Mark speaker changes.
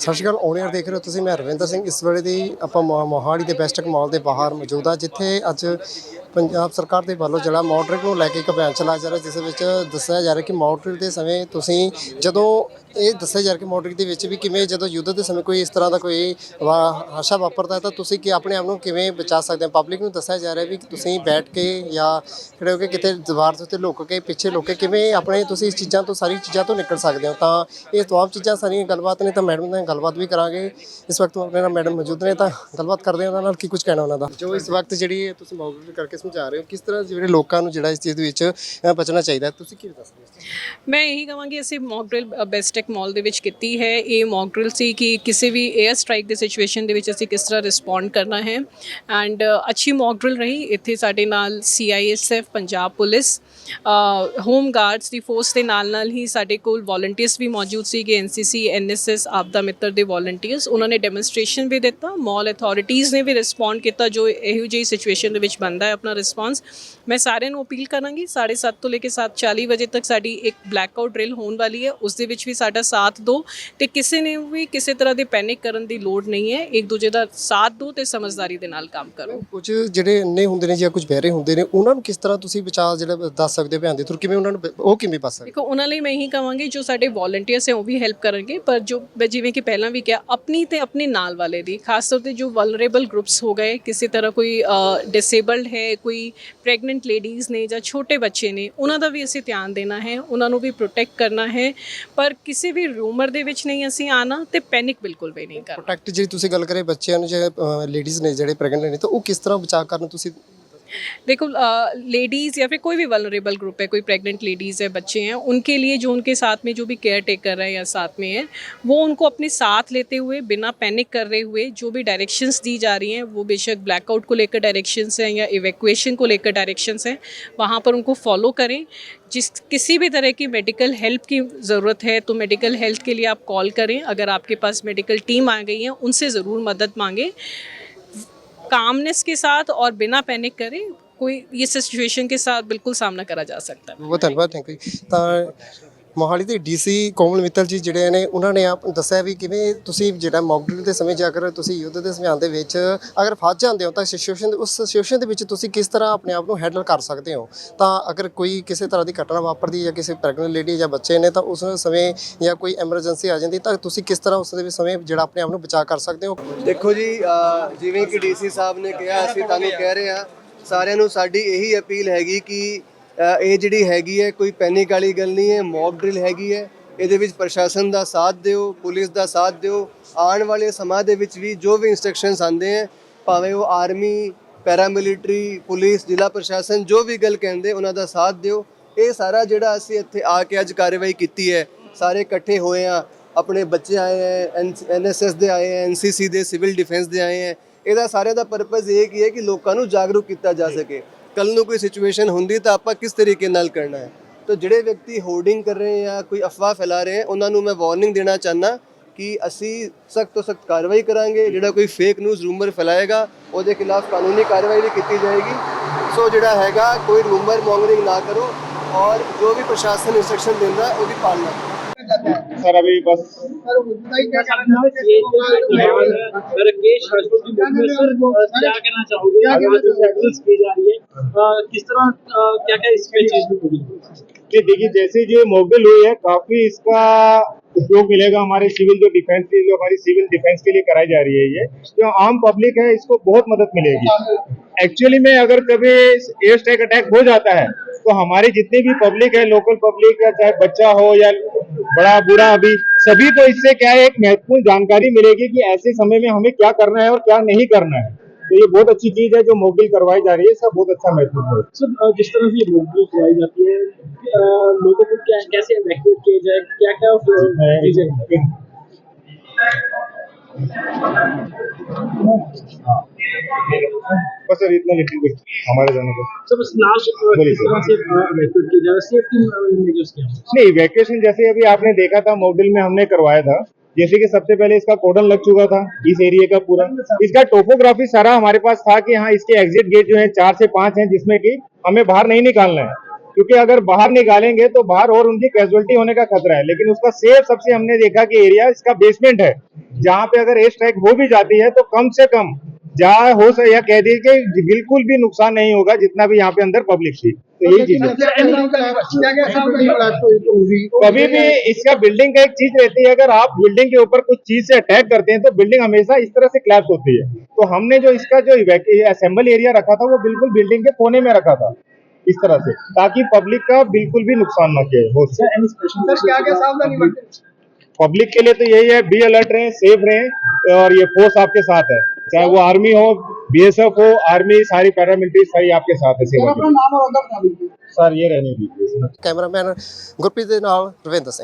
Speaker 1: ਸਤਿ ਸ਼੍ਰੀ ਅਕਾਲ ਔਨ ਦੇਖ ਰਹੇ ਹੋ ਤੁਸੀਂ, ਮੈਂ ਰਵਿੰਦਰ ਸਿੰਘ। ਇਸ ਵੇਲੇ ਦੀ ਆਪਾਂ ਮੋ- ਮੋਹਾਲੀ ਦੇ ਬੈਸਟਕ ਮਾਲ ਦੇ ਬਾਹਰ ਮੌਜੂਦ ਆ ਜਿੱਥੇ ਅੱਜ ਪੰਜਾਬ ਸਰਕਾਰ ਦੇ ਵੱਲੋਂ ਜਿਹੜਾ ਮੌਡਰਿੰਗ ਨੂੰ ਲੈ ਕੇ ਇੱਕ ਅਭਿਆਨ ਚਲਾਇਆ ਜਾ ਰਿਹਾ ਜਿਸ ਵਿੱਚ ਦੱਸਿਆ ਜਾ ਰਿਹਾ ਕਿ ਮੌਡਰਿੰਗ ਦੇ ਸਮੇਂ ਤੁਸੀਂ ਜਦੋਂ ਇਹ ਦੱਸਿਆ ਜਾ ਰਿਹਾ ਕਿ ਮੌਡਰਿੰਗ ਦੇ ਵਿੱਚ ਵੀ ਕਿਵੇਂ ਜਦੋਂ ਯੁੱਧ ਦੇ ਸਮੇਂ ਕੋਈ ਇਸ ਤਰ੍ਹਾਂ ਦਾ ਕੋਈ ਵਾ- ਹਾਦਸਾ ਵਾਪਰਦਾ ਹੈ, ਤਾਂ ਤੁਸੀਂ ਕਿ ਆਪਣੇ ਆਪ ਨੂੰ ਕਿਵੇਂ ਬਚਾ ਸਕਦੇ ਹੋ? ਪਬਲਿਕ ਨੂੰ ਦੱਸਿਆ ਜਾ ਰਿਹਾ ਵੀ ਤੁਸੀਂ ਬੈਠ ਕੇ ਜਾਂ ਖੜੇ ਹੋ ਕੇ ਕਿਤੇ ਦੀਵਾਰ ਦੇ ਉੱਤੇ ਲੁੱਕ ਕੇ, ਪਿੱਛੇ ਲੁੱਕ ਕੇ ਕਿਵੇਂ ਆਪਣੇ ਤੁਸੀਂ ਇਸ ਚੀਜ਼ਾਂ ਤੋਂ ਸਾਰੀ ਚੀਜ਼ਾਂ ਤੋਂ ਨਿਕਲ ਸਕਦੇ ਹੋ? ਤਾਂ ਇਹ ਤਮਾਮ ਚੀਜ਼ਾਂ ਸਾਰੀਆਂ ਗੱਲਬਾਤ ਨੇ, ਤਾਂ ਮੈਡਮ ਨਾਲ ਗੱਲਬਾਤ ਵੀ ਕਰਾਂਗੇ। ਇਸ ਵਕਤ ਆਪਣੇ ਨਾਲ ਮੈਡਮ ਮੌਜੂਦ ਨੇ, ਤਾਂ ਗੱਲਬਾਤ ਕਰਦੇ ਹਾਂ ਉਹਨਾਂ ਨਾਲ, ਕੀ ਕੁਝ ਕਹਿਣਾ ਉਹਨਾਂ ਦਾ? ਜੋ ਇਸ ਵਕਤ ਜਿਹੜੀ ਇਹ ਤੁਸੀਂ ਮੌਡਲ ਕਰਕੇ ਸਮਝਾ ਰਹੇ ਹੋ? ਕਿਸ ਤਰ੍ਹਾਂ ਜਿਹੜੇ ਲੋਕਾਂ ਨੂੰ ਜਿਹੜਾ ਇਸ ਚੀਜ਼ ਦੇ ਵਿੱਚ ਅ, ਬਚਣਾ ਚਾਹੀਦਾ ਹੈ? ਤੁਸੀਂ ਕੀ ਦੱਸ ਹੋ
Speaker 2: ਮੈਂ ਇਹੀ ਕਹਾਂਗੀ ਅਸੀਂ ਮੌਕ ਡਰਿਲ ਬੈਸਟੈਕ ਮਾਲ ਦੇ ਵਿੱਚ ਕੀਤੀ ਹੈ। ਇਹ ਮੌਕ ਡਰਿਲ ਸੀ ਕਿ ਕਿਸੇ ਵੀ 에ਅਰ ਸਟ੍ਰਾਈਕ ਦੀ ਸਿਚੁਏਸ਼ਨ ਦੇ ਵਿੱਚ ਅਸੀਂ ਕਿਸ ਤਰ੍ਹਾਂ ਰਿਸਪੌਂਡ ਕਰਨਾ ਹੈ। ਐਂਡ ਅੱਛੀ ਮੌਕ ਡਰਿਲ ਰਹੀ। ਇੱਥੇ ਸਾਡੇ ਨਾਲ CISF Punjab police home guards ਦੀ ਫੋਰਸ ਦੇ ਨਾਲ ਨਾਲ ਹੀ ਸਾਡੇ ਕੋਲ ਵੋਲੰਟੀਅਰਸ ਵੀ ਮੌਜੂਦ ਸੀਗੇ ਐਨਸੀਸੀ ਐਨਐਸਐਸ ਆਪਦਾ ਮਿੱਤਰ ਦੇ ਵੋਲੰਟੀਅਰਸ ਉਹਨਾਂ ਨੇ ਡੈਮੋਨਸਟ੍ਰੇਸ਼ਨ ਵੀ ਦਿੱਤਾ ਮਾਲ ਅਥਾਰਟੀਜ਼ ਨੇ ਵੀ ਰਿਸਪੌਂਡ ਕੀਤਾ ਜੋ ਇਹੋ ਜਿਹੀ ਸਿਚੁਏਸ਼ਨ ਦੇ ਵਿੱਚ ਬੰਦਾ ਹੈ ਆਪਣਾ। ਰਿਸਪੌਂਸ ਮੈਂ ਸਾਰਿਆਂ ਨੂੰ ਅਪੀਲ ਕਰਾਂਗੀ 7:30 ਤੋਂ ਲੈ ਕੇ 7:40 ਵਜੇ ਤੱਕ ਸਾਡੀ ਇੱਕ ਬਲੈਕਆਊਟ ਡਰਿਲ ਹੋਣ ਵਾਲੀ ਹੈ। ਉਸ ਦੇ ਵਿੱਚ ਵੀ ਸਾਡਾ ਸਾਥ ਦਿਓ ਤੇ ਕਿਸੇ ਨੇ ਵੀ ਕਿਸੇ ਤਰ੍ਹਾਂ ਦੀ ਪੈਨਿਕ ਕਰਨ ਦੀ ਲੋੜ ਨਹੀਂ ਹੈ। ਇੱਕ ਦੂਜੇ ਦਾ ਸਾਥ ਦਿਓ ਤੇ ਸਮਝਦਾਰੀ ਦੇ ਨਾਲ ਕੰਮ ਕਰੋ।
Speaker 1: ਕੁਝ ਜਿਹੜੇ ਅੰਨੇ ਹੁੰਦੇ ਨੇ ਜਾਂ ਕੁਝ ਬਹਿਰੇ ਹੁੰਦੇ ਨੇ ਉਹਨਾਂ ਨੂੰ ਕਿਸ ਤਰ੍ਹਾਂ ਤੁਸੀਂ ਬਚਾ ਜਿਹੜਾ ਦੱਸ ਸਕਦੇ ਹੋ ਭਿਆਨ ਦੇ ਥਰੂ ਕਿਵੇਂ ਉਹਨਾਂ ਨੂੰ ਉਹ ਕਿਵੇਂ ਸਕਦੇ?
Speaker 2: ਦੇਖੋ ਉਹਨਾਂ ਲਈ ਮੈਂ ਇਹੀ ਕਹਾਂਗੀ ਜੋ ਸਾਡੇ ਵੋਲੰਟੀਅਰਸ ਹੈ ਉਹ ਵੀ ਹੈਲਪ ਕਰਨਗੇ ਪਰ ਜੋ ਮੈਂ ਜਿਵੇਂ ਕਿ ਪਹਿਲਾਂ ਵੀ ਕਿਹਾ ਆਪਣੀ ਤੇ ਆਪਣੇ ਨਾਲ ਵਾਲੇ ਦੀ ਖਾਸ ਤੌਰ ਤੇ ਜੋ ਵਲਨਰੇਬਲ ਗਰੁੱਪਸ ਹੋ ਗਏ ਕਿਸੇ ਤਰ੍ਹਾਂ ਕੋਈ ਡਿਸੇਬਲਡ ਹੈ ਕੋਈ ਪ੍ਰੈਗਨੈਂਟ ਲੇਡੀਜ਼ ਨੇ ਜਾਂ ਛੋਟੇ ਬੱਚੇ ਨੇ, ਉਹਨਾਂ ਦਾ ਵੀ ਅਸੀਂ ਧਿਆਨ ਦੇਣਾ ਹੈ, ਉਹਨਾਂ ਨੂੰ ਵੀ ਪ੍ਰੋਟੈਕਟ ਕਰਨਾ ਹੈ। ਪਰ ਕਿਸੇ ਵੀ ਰੂਮਰ ਦੇ ਵਿੱਚ ਨਹੀਂ ਅਸੀਂ ਆਣਾ ਤੇ ਪੈਨਿਕ ਬਿਲਕੁਲ ਵੀ ਨਹੀਂ ਕਰਨਾ।
Speaker 1: ਪ੍ਰੋਟੈਕਟ ਜਿਹੜੀ ਤੁਸੀਂ ਗੱਲ ਕਰੇ ਬੱਚਿਆਂ ਨੂੰ, ਜਾਂ ਲੇਡੀਜ਼ ਨੇ ਜਿਹੜੇ ਪ੍ਰੈਗਨੈਂਟ ਨੇ, ਤਾਂ ਉਹ ਕਿਸ ਤਰ੍ਹਾਂ ਬਚਾ ਕਰਨ ਤੁਸੀਂ
Speaker 2: देखो लेडीज़ या फिर कोई भी वनरेबल ग्रुप है, कोई प्रेग्नेंट लेडीज़ है बच्चे हैं, उनके लिए जो उनके साथ में जो भी केयर टेकर है या साथ में है, वो उनको अपने साथ लेते हुए, बिना पैनिक कर रहे हुए, जो भी डायरेक्शंस दी जा रही हैं, वो बेशक ब्लैकआउट को लेकर डायरेक्शंस हैं या इवैक्यूएशन को लेकर डायरेक्शंस हैं, वहाँ पर उनको फॉलो करें। जिस, किसी भी तरह की मेडिकल हेल्प की ज़रूरत है तो मेडिकल हेल्थ के लिए आप कॉल करें। अगर आपके पास मेडिकल टीम आ गई है, उनसे ज़रूर मदद मांगें। कामनेस के साथ और बिना पैनिक करे कोई ये सिचुएशन के साथ बिल्कुल सामना करा जा सकता है
Speaker 1: बहुत धन्यवाद थैंक यू ਤਾਂ ਮੋਹਾਲੀ ਦੇ ਡੀਸੀ ਕੋਮਲ ਮਿੱਤਲ ਜੀ ਜਿਹੜੇ ਨੇ, ਉਹਨਾਂ ਨੇ ਆਪ ਦੱਸਿਆ ਵੀ ਕਿਵੇਂ ਤੁਸੀਂ ਜਿਹੜਾ ਮੌਕਡਰਿਲ ਦੇ ਸਮੇਂ 'ਚ ਅਗਰ ਤੁਸੀਂ ਯੁੱਧ ਦੇ ਸਮਿਆਂ ਦੇ ਵਿੱਚ ਅਗਰ ਫਸ ਜਾਂਦੇ ਹੋ ਤਾਂ ਸਿਚੁਏਸ਼ਨ ਉਸ ਸਿਚੁਏਸ਼ਨ ਦੇ ਵਿੱਚ ਤੁਸੀਂ ਕਿਸ ਤਰ੍ਹਾਂ ਆਪਣੇ ਆਪ ਨੂੰ ਹੈਂਡਲ ਕਰ ਸਕਦੇ ਹੋ? ਤਾਂ ਅਗਰ ਕੋਈ ਕਿਸੇ ਤਰ੍ਹਾਂ ਦੀ ਘਟਨਾ ਵਾਪਰਦੀ ਜਾਂ ਕਿਸੇ ਪ੍ਰੈਗਨੈਂਟ ਲੇਡੀ ਜਾਂ ਬੱਚੇ ਨੇ, ਤਾਂ ਉਸ ਸਮੇਂ ਜਾਂ ਕੋਈ ਐਮਰਜੈਂਸੀ ਆ ਜਾਂਦੀ, ਤਾਂ ਤੁਸੀਂ ਕਿਸ ਤਰ੍ਹਾਂ ਉਸ ਦੇ ਵਿੱਚ ਸਮੇਂ ਜਿਹੜਾ ਆਪਣੇ ਆਪ ਨੂੰ ਬਚਾ ਕਰ ਸਕਦੇ ਹੋ?
Speaker 3: ਦੇਖੋ ਜੀ ਜਿਵੇਂ ਕਿ ਡੀਸੀ ਸਾਹਿਬ ਨੇ ਕਿਹਾ, ਅਸੀਂ ਤੁਹਾਨੂੰ ਕਹਿ ਰਹੇ ਹਾਂ, ਸਾਰਿਆਂ ਨੂੰ ਸਾਡੀ ਇਹੀ ਅਪੀਲ ਹੈਗੀ ਕਿ ਇਹ ਜਿਹੜੀ ਹੈਗੀ ਹੈ, ਕੋਈ ਪੈਨਿਕ ਵਾਲੀ ਗੱਲ ਨਹੀਂ ਹੈ, ਮੌਕ ਡਰਿਲ ਹੈਗੀ ਹੈ। ਇਹਦੇ ਵਿੱਚ ਪ੍ਰਸ਼ਾਸਨ ਦਾ ਸਾਥ ਦਿਓ, ਪੁਲਿਸ ਦਾ ਸਾਥ ਦਿਓ। ਆਉਣ ਵਾਲੇ ਸਮਾਂ ਦੇ ਵਿੱਚ ਵੀ ਜੋ ਵੀ ਇਨਸਟਰਕਸ਼ਨਸ ਆਉਂਦੇ ਹੈ, ਭਾਵੇਂ ਉਹ ਆਰਮੀ ਪੈਰਾਮਿਲਟਰੀ ਪੁਲਿਸ, ਜ਼ਿਲ੍ਹਾ ਪ੍ਰਸ਼ਾਸਨ, ਜੋ ਵੀ ਗੱਲ ਕਹਿੰਦੇ, ਉਹਨਾਂ ਦਾ ਸਾਥ ਦਿਓ। ਇਹ ਸਾਰਾ ਜਿਹੜਾ ਅਸੀਂ ਇੱਥੇ ਆ ਕੇ ਅੱਜ ਕਾਰਵਾਈ ਕੀਤੀ ਹੈ, ਸਾਰੇ ਇਕੱਠੇ ਹੋਏ ਆ ਆਪਣੇ ਬੱਚੇ ਆਏ ਹੈ ਐਨਐਸਐਸ ਦੇ ਆਏ ਹੈ ਐਨਸੀਸੀ ਦੇ, ਸਿਵਲ ਡਿਫੈਂਸ ਦੇ ਆਏ ਹੈ। ਇਹਦਾ ਸਾਰੇ ਦਾ ਪਰਪਸ ਇਹ ਕੀ ਹੈ ਕਿ ਲੋਕਾਂ ਨੂੰ ਜਾਗਰੂਕ ਕੀਤਾ ਜਾ ਸਕੇ। ਕੱਲ ਨੂੰ ਕੋਈ ਸਿਚੁਏਸ਼ਨ ਹੁੰਦੀ ਤਾਂ ਆਪਾਂ ਕਿਸ ਤਰੀਕੇ ਨਾਲ ਕਰਨਾ ਹੈ? ਤਾਂ ਜਿਹੜੇ ਵਿਅਕਤੀ ਹੋਰਡਿੰਗ ਕਰ ਰਹੇ ਜਾਂ ਕੋਈ ਅਫਵਾਹ ਫੈਲਾ ਰਹੇ ਹੈ ਉਹਨਾਂ ਨੂੰ ਮੈਂ ਵਾਰਨਿੰਗ ਦੇਣਾ ਚਾਹਨਾ ਕਿ ਅਸੀਂ ਸਖਤ ਤੋਂ ਸਖਤ ਕਾਰਵਾਈ ਕਰਾਂਗੇ। ਜਿਹੜਾ ਕੋਈ ਫੇਕ ਨਿਊਜ਼ ਰੂਮਰ ਫੈਲਾਏਗਾ ਉਹਦੇ ਖਿਲਾਫ ਕਾਨੂੰਨੀ ਕਾਰਵਾਈ ਵੀ ਕੀਤੀ ਜਾਏਗੀ। ਸੋ ਜਿਹੜਾ ਹੈਗਾ ਕੋਈ ਰੂਮਰ ਮੌਂਗਰਿੰਗ ਨਾ ਕਰੋ ਔਰ ਜੋ ਵੀ ਪ੍ਰਸ਼ਾਸਨ ਇੰਸਟਰਕਸ਼ਨ ਦਿੰਦਾ ਹੈ, ਉਹਦੀ ਪਾਲਣਾ ਕਰੋ।
Speaker 4: सर अभी बस।
Speaker 5: जी क्या कहना चाहोगे? जो जा किस तरह क्या क्या इसमें चीज़ होगी?
Speaker 4: ये देखिए जैसे जो मॉडल हुई है काफ़ी इसका उपयोग मिलेगा हमारे सिविल जो डिफेंस की जो हमारी सिविल डिफेंस के लिए कराई जा रही है ये। जो आम पब्लिक है इसको बहुत मदद मिलेगी। एक्चुअली में अगर कभी एयर स्ट्राइक अटैक हो जाता है तो हमारे जितने भी पब्लिक है लोकल पब्लिक है चाहे बच्चा हो या बड़ा बूढ़ा अभी सभी तो इससे क्या है एक महत्वपूर्ण जानकारी मिलेगी कि ऐसे समय में हमें क्या करना है और क्या नहीं करना है। तो ये बहुत अच्छी चीज़ है जो मोबिल करवाई जा रही है सब बहुत अच्छा महत्वपूर्ण है।
Speaker 5: सर जिस तरह से मोबिल चलाई जाती है लोगों को क्या कैसे इवैक्यूएट किया जाए क्या क्या चीज़ें
Speaker 4: बस सर इतना लिटिल बिट हमारे जाने को।
Speaker 5: सर बस लास्ट
Speaker 4: नहीं वैकेशन जैसे अभी आपने देखा था मॉडल में हमने करवाया था जैसे कि सबसे पहले इसका कोडन लग चुका था इस एरिया का पूरा। इसका टोपोग्राफी सारा हमारे पास था कि हाँ इसके एग्जिट गेट जो है चार से पाँच हैं जिसमें कि हमें बाहर नहीं निकालना है। क्योंकि अगर बाहर निकालेंगे तो बाहर और उनकी कैजुअलिटी होने का खतरा है। लेकिन उसका सेफ़ सबसे हमने देखा कि एरिया इसका बेसमेंट है जहाँ पे अगर एयर स्ट्राइक हो भी जाती है तो कम से कम जहाँ हो सके या कह दिए कि बिल्कुल भी नुकसान नहीं होगा जितना भी यहाँ पे अंदर पब्लिक थी। तो यही चीज़ कभी भी इसका बिल्डिंग का एक चीज़ रहती है अगर आप बिल्डिंग के ऊपर कुछ चीज़ से अटैक करते हैं तो बिल्डिंग हमेशा इस तरह से क्लैप होती है। तो हमने जो इसका जो असेंबल एरिया रखा था वो बिल्कुल बिल्डिंग के कोने में रखा था इस तरह से ताकि पब्लिक का बिल्कुल भी नुकसान न किया हो। सके पब्लिक के लिए तो यही है बी अलर्ट रहे सेफ़ रहे और ये फोर्स आपके साथ है। चाहे वो आर्मी हो बीएसएफ हो आर्मी सारी पैरामिलिट्री सारी आपके साथ है सेवा के लिए। सर ये रहने दीजिए
Speaker 1: ਕੈਮਰਾਮੈਨ ਗੁਰਪ੍ਰੀਤ ਦੇ ਨਾਲ ਰਵਿੰਦਰ ਸਿੰਘ